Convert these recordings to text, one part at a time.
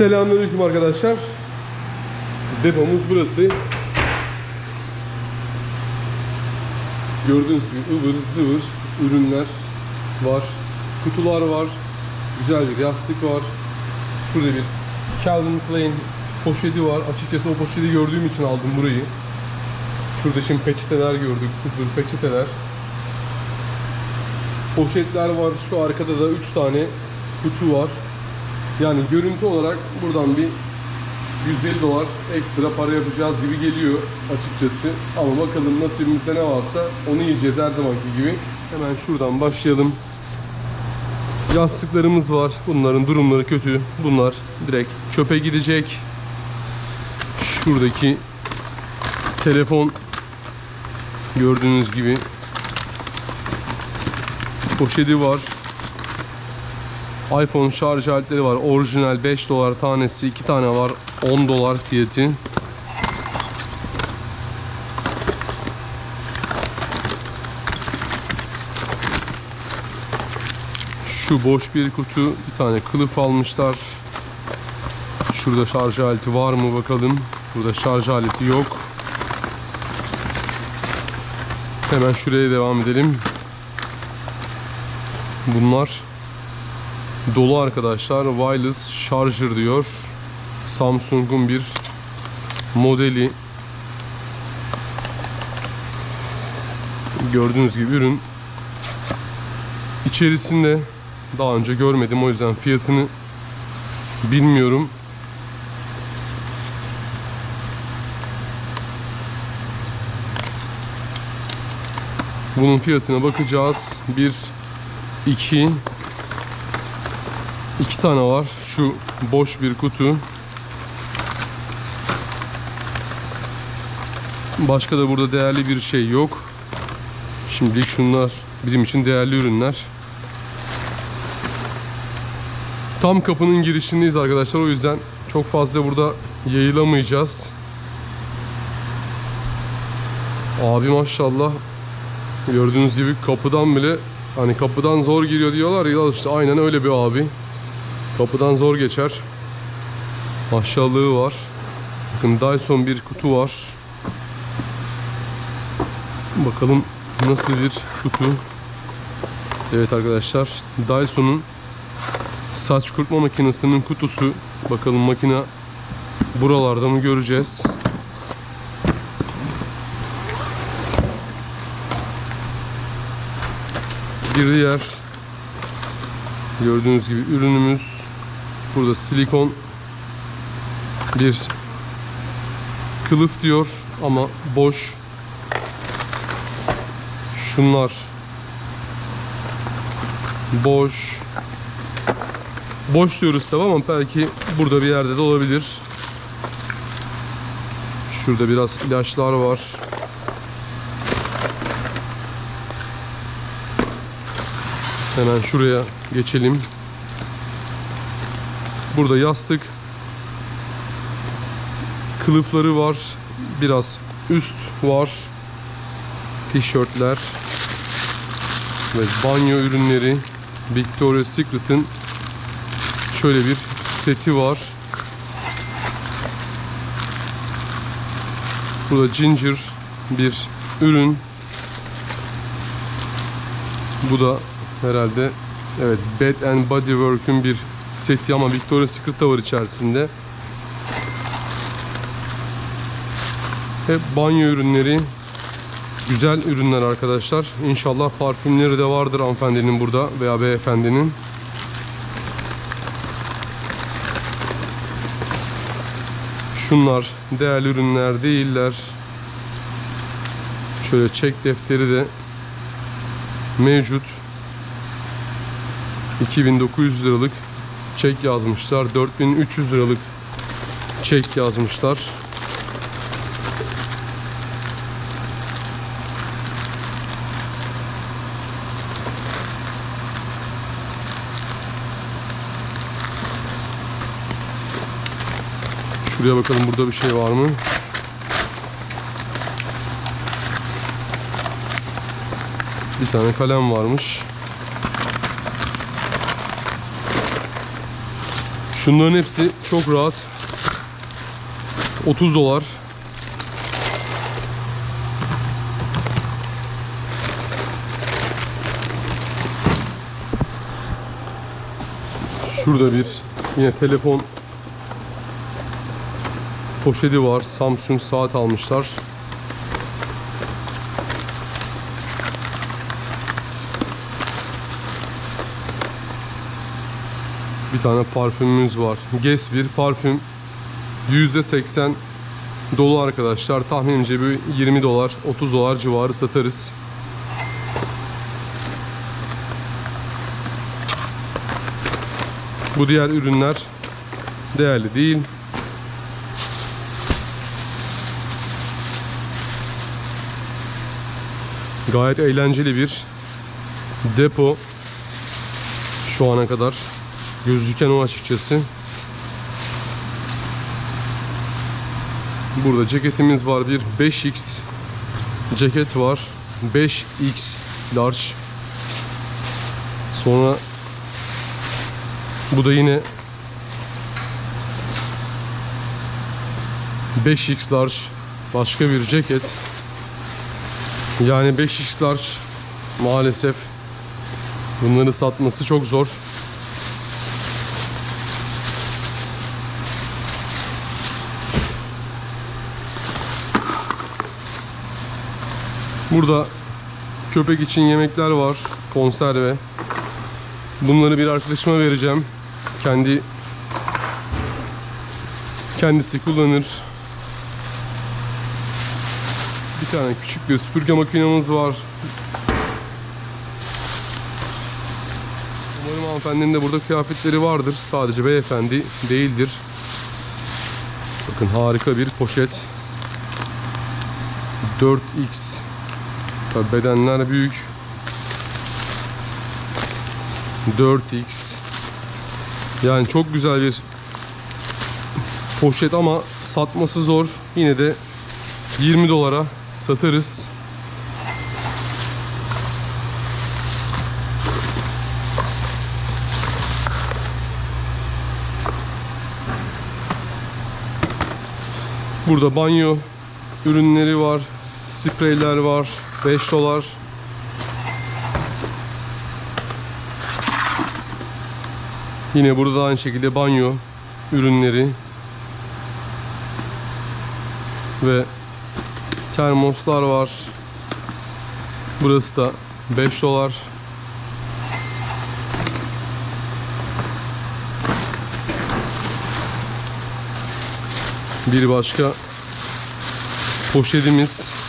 Selamünaleyküm arkadaşlar. Depomuz burası. Gördüğünüz gibi ıvır zıvır ürünler var. Kutular var. Güzel bir yastık var. Şurada bir Calvin Klein poşeti var. Açıkçası o poşeti gördüğüm için aldım burayı. Şurada şimdi peçeteler gördük. Sıfır peçeteler. Poşetler var. Şu arkada da 3 tane kutu var. Yani görüntü olarak buradan bir 150 dolar ekstra para yapacağız gibi geliyor açıkçası. Ama bakalım nasibimizde ne varsa onu yiyeceğiz her zamanki gibi. Hemen şuradan başlayalım. Yastıklarımız var. Bunların durumları kötü. Bunlar direkt çöpe gidecek. Şuradaki telefon gördüğünüz gibi poşeti var. iPhone şarj aletleri var. Orijinal 5 dolar tanesi. 2 tane var. 10 dolar fiyatı. Şu boş bir kutu. Bir tane kılıf almışlar. Şurada şarj aleti var mı bakalım. Burada şarj aleti yok. Hemen şuraya devam edelim. Bunlar dolu arkadaşlar. Wireless charger diyor. Samsung'un bir modeli. Gördüğünüz gibi ürün içerisinde daha önce görmedim o yüzden fiyatını bilmiyorum. Bunun fiyatına bakacağız. Bir, iki, iki tane var. Şu boş bir kutu. Başka da burada değerli bir şey yok. Şimdilik şunlar bizim için değerli ürünler. Tam kapının girişindeyiz arkadaşlar. O yüzden çok fazla burada yayılamayacağız. Abi maşallah gördüğünüz gibi kapıdan bile hani kapıdan zor giriyor diyorlar ya işte aynen öyle bir abi. Kapıdan zor geçer. Maşallahı var. Bakın Dyson bir kutu var. Bakalım nasıl bir kutu. Evet arkadaşlar Dyson'un saç kurutma makinesinin kutusu. Bakalım makine buralarda mı göreceğiz. Bir diğer gördüğünüz gibi ürünümüz burada silikon bir kılıf diyor ama boş. Şunlar boş. Boş diyoruz tabi ama belki burada bir yerde de olabilir. Şurada biraz ilaçlar var. Hemen şuraya geçelim. Burada yastık kılıfları var. Biraz üst var. Tişörtler ve banyo ürünleri Victoria's Secret'ın şöyle bir seti var. Burada ginger bir ürün. Bu da herhalde evet Bed and Body Work'ün bir seti ama Victoria's Secret da var içerisinde. Hep banyo ürünleri. Güzel ürünler arkadaşlar. İnşallah parfümleri de vardır hanımefendinin burada veya beyefendinin. Şunlar değerli ürünler değiller. Şöyle çek defteri de mevcut. 2900 liralık çek yazmışlar. 4300 liralık çek yazmışlar. Şuraya bakalım burada bir şey var mı? Bir tane kalem varmış. Şunların hepsi çok rahat. 30 dolar. Şurada bir yine telefon poşeti var. Samsung saat almışlar. Bir tane parfümümüz var. Guess bir parfüm. %80 dolu arkadaşlar. Tahminimce bir 20 dolar, 30 dolar civarı satarız. Bu diğer ürünler değerli değil. Gayet eğlenceli bir depo şu ana kadar gözüken o açıkçası. Burada ceketimiz var. Bir 5X ceket var. 5X large. Sonra bu da yine 5X large başka bir ceket. Yani 5X large maalesef bunları satması çok zor. Burada köpek için yemekler var, konserve. Bunları bir arkadaşıma vereceğim. Kendi kendisi kullanır. Bir tane küçük bir süpürge makinemiz var. Umarım hanımefendinin de burada kıyafetleri vardır. Sadece beyefendi değildir. Bakın harika bir poşet. 4X Tabi bedenler büyük. 4x. Yani çok güzel bir poşet ama satması zor. Yine de 20 dolara satarız. Burada banyo ürünleri var. Spreyler var. 5 dolar. Yine burada da aynı şekilde banyo ürünleri ve termoslar var. Burası da 5 dolar. Bir başka poşetimiz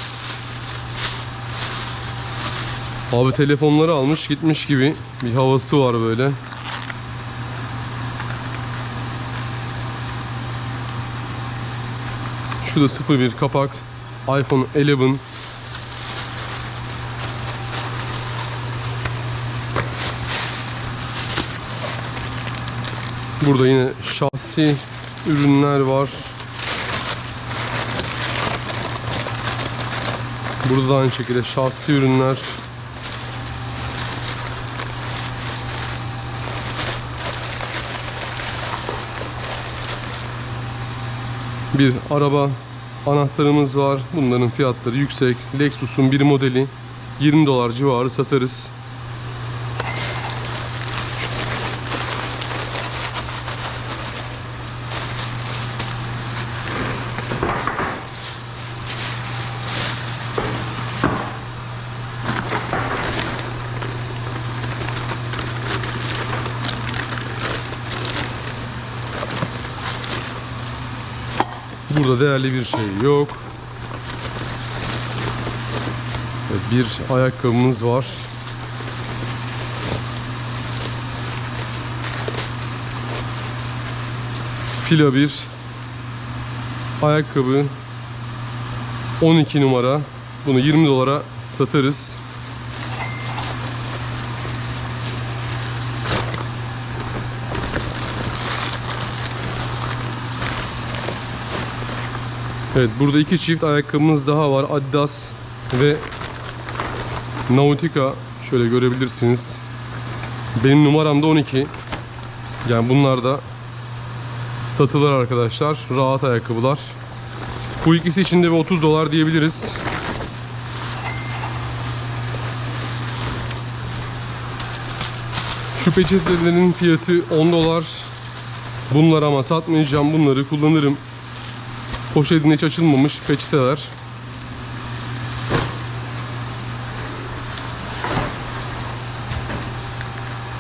Abi telefonları almış gitmiş gibi bir havası var böyle. Şu da 01 kapak. iPhone 11. Burada yine şahsi ürünler var. Burada da aynı şekilde şahsi ürünler. Bir araba anahtarımız var. Bunların fiyatları yüksek. Lexus'un bir modeli 20 dolar civarı satarız. Burada değerli bir şey yok. Bir ayakkabımız var. Fila bir ayakkabı 12 numara. Bunu 20 dolara satarız. Evet burada iki çift ayakkabımız daha var. Adidas ve Nautica. Şöyle görebilirsiniz. Benim numaram da 12. Yani bunlar da satılır arkadaşlar. Rahat ayakkabılar. Bu ikisi için de bir 30 dolar diyebiliriz. Şu peçetelerin fiyatı 10 dolar. Bunları ama satmayacağım. Bunları kullanırım. Poşetin hiç açılmamış peçeteler.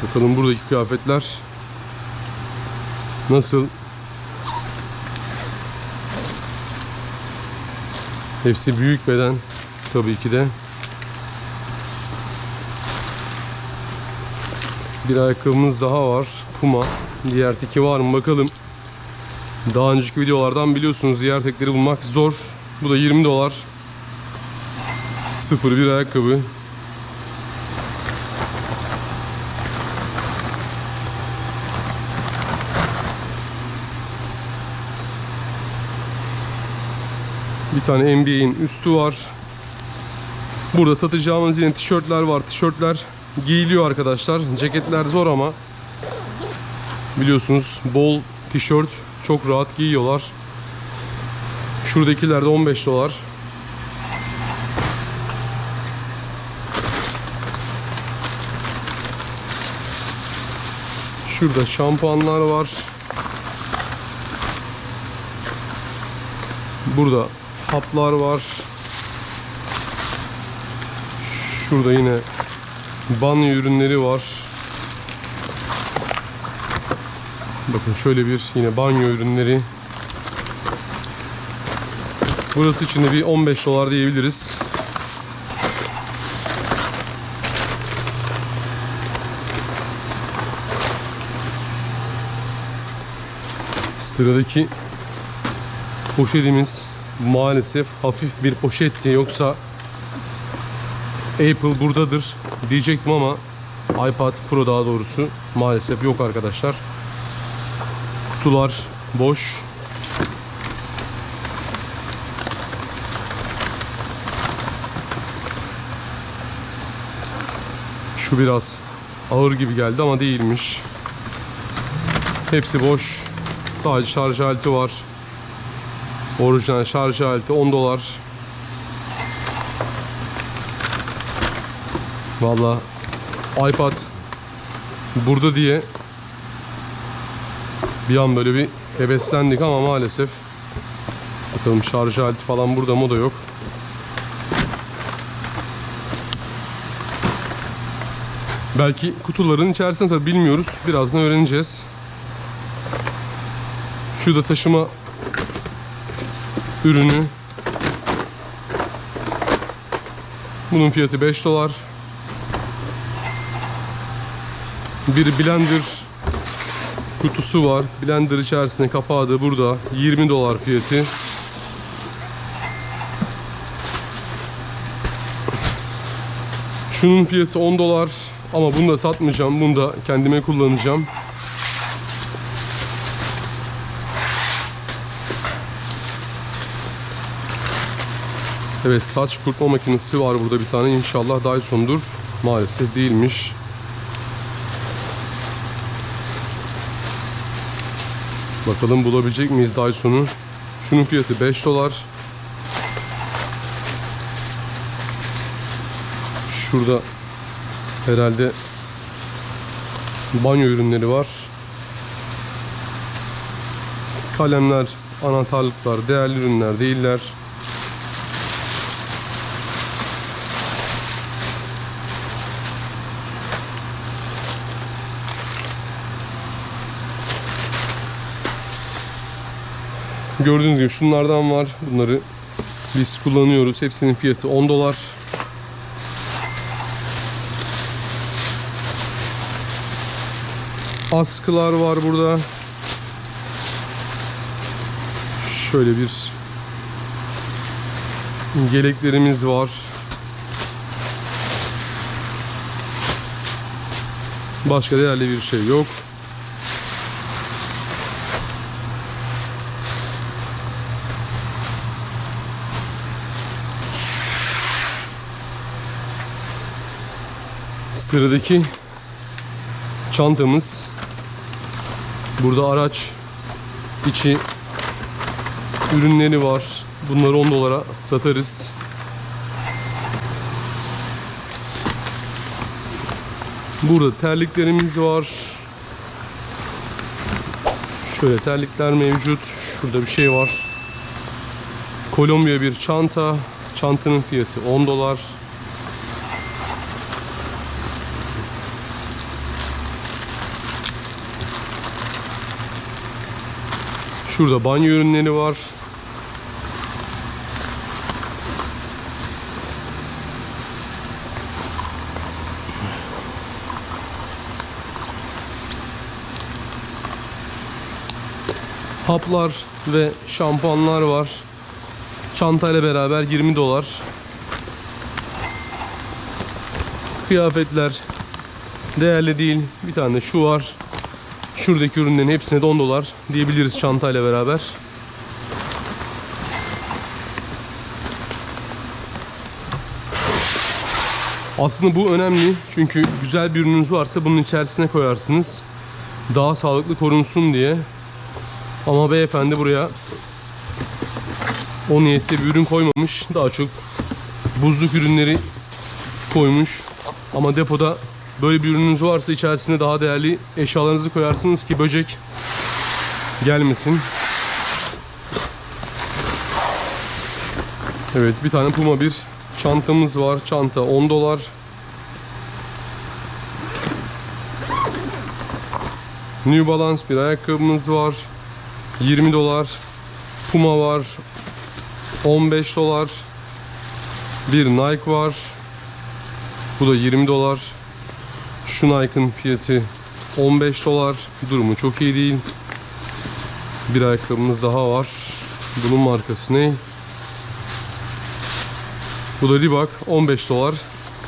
Bakalım buradaki kıyafetler nasıl? Hepsi büyük beden tabii ki de. Bir ayakkabımız daha var. Puma. Diğer teki var mı bakalım. Daha önceki videolardan biliyorsunuz diğer tekleri bulmak zor. Bu da 20 dolar. Sıfır bir ayakkabı. Bir tane NBA'in üstü var. Burada satacağımız yine tişörtler var. Tişörtler giyiliyor arkadaşlar. Ceketler zor ama biliyorsunuz bol tişört çok rahat giyiyorlar. Şuradakiler de 15 dolar. Şurada şampuanlar var. Burada haplar var. Şurada yine banyo ürünleri var. Bakın şöyle bir yine banyo ürünleri. Burası için de bir 15 dolar diyebiliriz. Sıradaki poşetimiz maalesef hafif bir poşetti yoksa Apple buradadır diyecektim ama iPad Pro daha doğrusu maalesef yok arkadaşlar. Kutular boş. Şu biraz ağır gibi geldi ama değilmiş. Hepsi boş. Sadece şarj aleti var. Orijinal şarj aleti 10 dolar. Valla iPad burada diye bir an böyle bir heveslendik ama maalesef bakalım şarj aleti falan burada mı da yok. Belki kutuların içerisinde tabi bilmiyoruz. Birazdan öğreneceğiz. Şu da taşıma ürünü. Bunun fiyatı 5 dolar. Bir blender kutusu var. Blender içerisinde kapağı da burada. 20 dolar fiyatı. Şunun fiyatı 10 dolar ama bunu da satmayacağım. Bunu da kendime kullanacağım. Evet saç kurutma makinesi var burada bir tane. İnşallah Dyson'dur. Maalesef değilmiş. Bakalım bulabilecek miyiz Dyson'u? Şunun fiyatı 5 dolar. Şurada herhalde banyo ürünleri var. Kalemler, anahtarlıklar, değerli ürünler değiller. Gördüğünüz gibi şunlardan var. Bunları biz kullanıyoruz. Hepsinin fiyatı 10 dolar. Askılar var burada. Şöyle bir geleklerimiz var. Başka değerli bir şey yok. Sıradaki çantamız. Burada araç içi ürünleri var. Bunları 10 dolara satarız. Burada terliklerimiz var. Şöyle terlikler mevcut. Şurada bir şey var. Kolombiya bir çanta. Çantanın fiyatı 10 dolar. Şurada banyo ürünleri var. Haplar ve şampuanlar var. Çantayla beraber 20 dolar. Kıyafetler değerli değil. Bir tane şu var. Şuradaki ürünlerin hepsine de 10 dolar diyebiliriz çantayla beraber. Aslında bu önemli çünkü güzel bir ürününüz varsa bunun içerisine koyarsınız. Daha sağlıklı korunsun diye. Ama beyefendi buraya o niyette bir ürün koymamış. Daha çok buzluk ürünleri koymuş. Ama depoda böyle bir ürününüz varsa içerisine daha değerli eşyalarınızı koyarsınız ki böcek gelmesin. Evet bir tane Puma bir çantamız var. Çanta 10 dolar. New Balance bir ayakkabımız var. 20 dolar. Puma var. 15 dolar. Bir Nike var. Bu da 20 dolar. Şu Nike'ın fiyatı 15 dolar. Durumu çok iyi değil. Bir ayakkabımız daha var. Bunun markası ne? Bu da Reebok 15 dolar.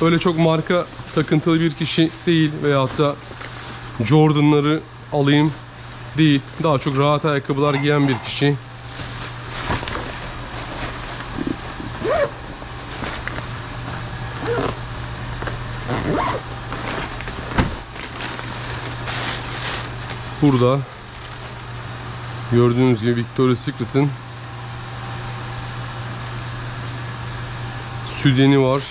Öyle çok marka takıntılı bir kişi değil veyahut da Jordan'ları alayım değil. Daha çok rahat ayakkabılar giyen bir kişi. Burada gördüğünüz gibi Victoria's Secret'ın sütyeni var.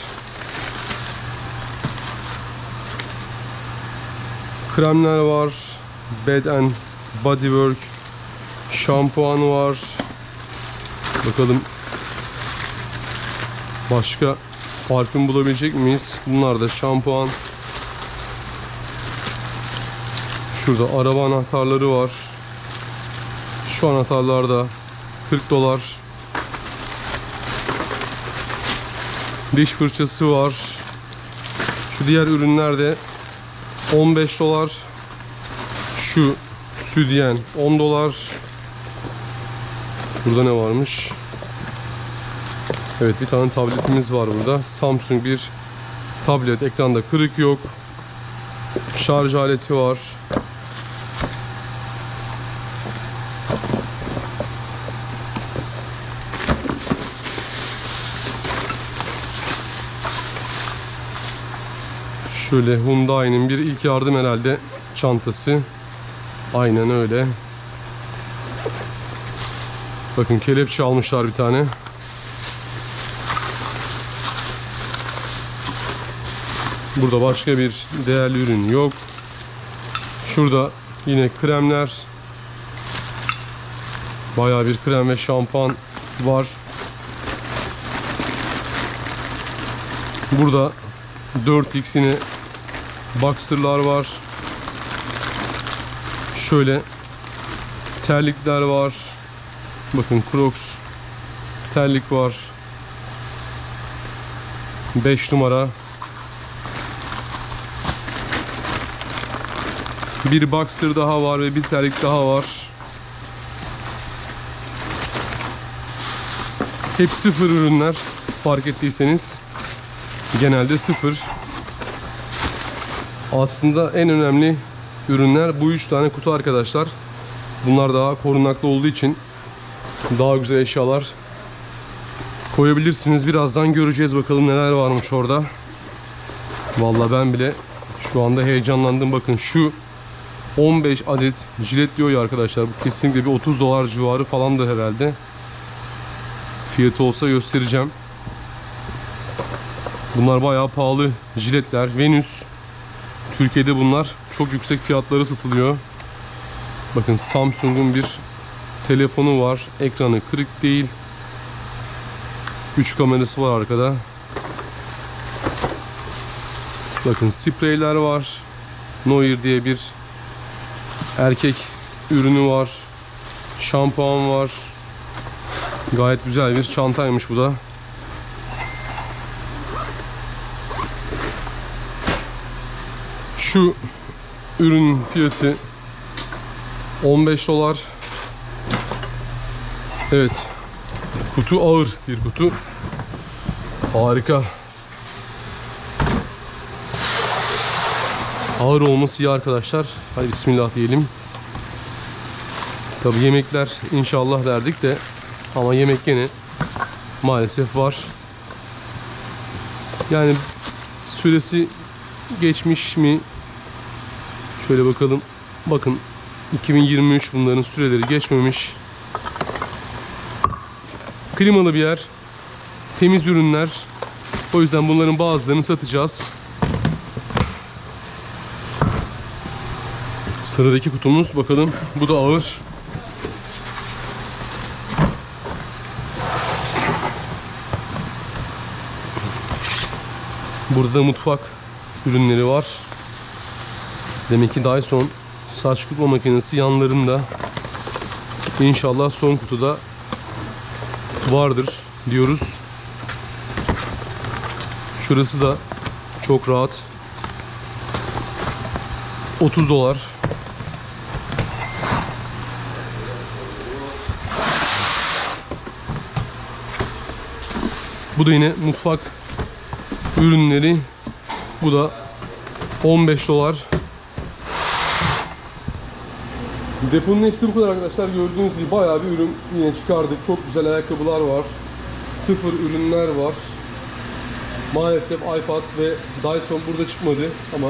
Kremler var. Bed and Body Work şampuan var. Bakalım başka parfüm bulabilecek miyiz? Bunlar da şampuan. Şurada araba anahtarları var. Şu anahtarlar da 40 dolar. Diş fırçası var. Şu diğer ürünler de 15 dolar. Şu südyen 10 dolar. Burada ne varmış? Evet bir tane tabletimiz var burada. Samsung bir tablet. Ekranda kırık yok. Şarj aleti var. Şöyle Hyundai'nin bir ilk yardım herhalde çantası. Aynen öyle. Bakın kelepçe almışlar bir tane. Burada başka bir değerli ürün yok. Şurada yine kremler. Bayağı bir krem ve şampuan var. Burada 4x yine boxer'lar var. Şöyle terlikler var. Bakın Crocs terlik var. 5 numara. Bir boxer daha var ve bir terlik daha var. Hep sıfır ürünler fark ettiyseniz. Genelde sıfır. Aslında en önemli ürünler bu üç tane kutu arkadaşlar. Bunlar daha korunaklı olduğu için daha güzel eşyalar koyabilirsiniz. Birazdan göreceğiz bakalım neler varmış orada. Vallahi ben bile şu anda heyecanlandım. Bakın şu 15 adet jilet diyor ya arkadaşlar. Bu kesinlikle bir 30 dolar civarı falandır herhalde. Fiyatı olsa göstereceğim. Bunlar bayağı pahalı jiletler. Venüs. Türkiye'de bunlar çok yüksek fiyatları satılıyor. Bakın Samsung'un bir telefonu var. Ekranı kırık değil. 3 kamerası var arkada. Bakın spreyler var. Noir diye bir erkek ürünü var. Şampuan var. Gayet güzel bir çantaymış bu da. Şu ürün fiyatı 15 dolar. Evet. Kutu ağır bir kutu. Harika. Ağır olması iyi arkadaşlar. Hadi bismillah diyelim. Tabi yemekler inşallah derdik de ama yemek gene maalesef var. Yani süresi geçmiş mi? Şöyle bakalım. Bakın 2023 bunların süreleri geçmemiş. Klimalı bir yer. Temiz ürünler. O yüzden bunların bazılarını satacağız. Sıradaki kutumuz bakalım. Bu da ağır. Burada mutfak ürünleri var. Demek ki Dyson saç kurutma makinesi yanlarında. İnşallah son kutuda vardır diyoruz. Şurası da çok rahat. 30 dolar. Bu da yine mutfak ürünleri. Bu da 15 dolar. Deponun hepsi bu kadar arkadaşlar. Gördüğünüz gibi bayağı bir ürün yine çıkardık. Çok güzel ayakkabılar var. Sıfır ürünler var. Maalesef iPad ve Dyson burada çıkmadı ama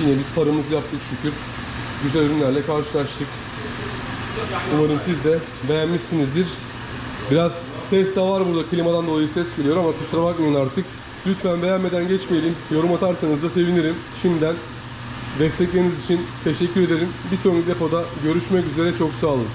yine biz paramızı yaptık şükür. Güzel ürünlerle karşılaştık. Umarım siz de beğenmişsinizdir. Biraz ses de var burada. Klimadan dolayı ses geliyor ama kusura bakmayın artık. Lütfen beğenmeden geçmeyelim. Yorum atarsanız da sevinirim. Şimdiden destekleriniz için teşekkür ederim. Bir sonraki depoda görüşmek üzere. Çok sağ olun.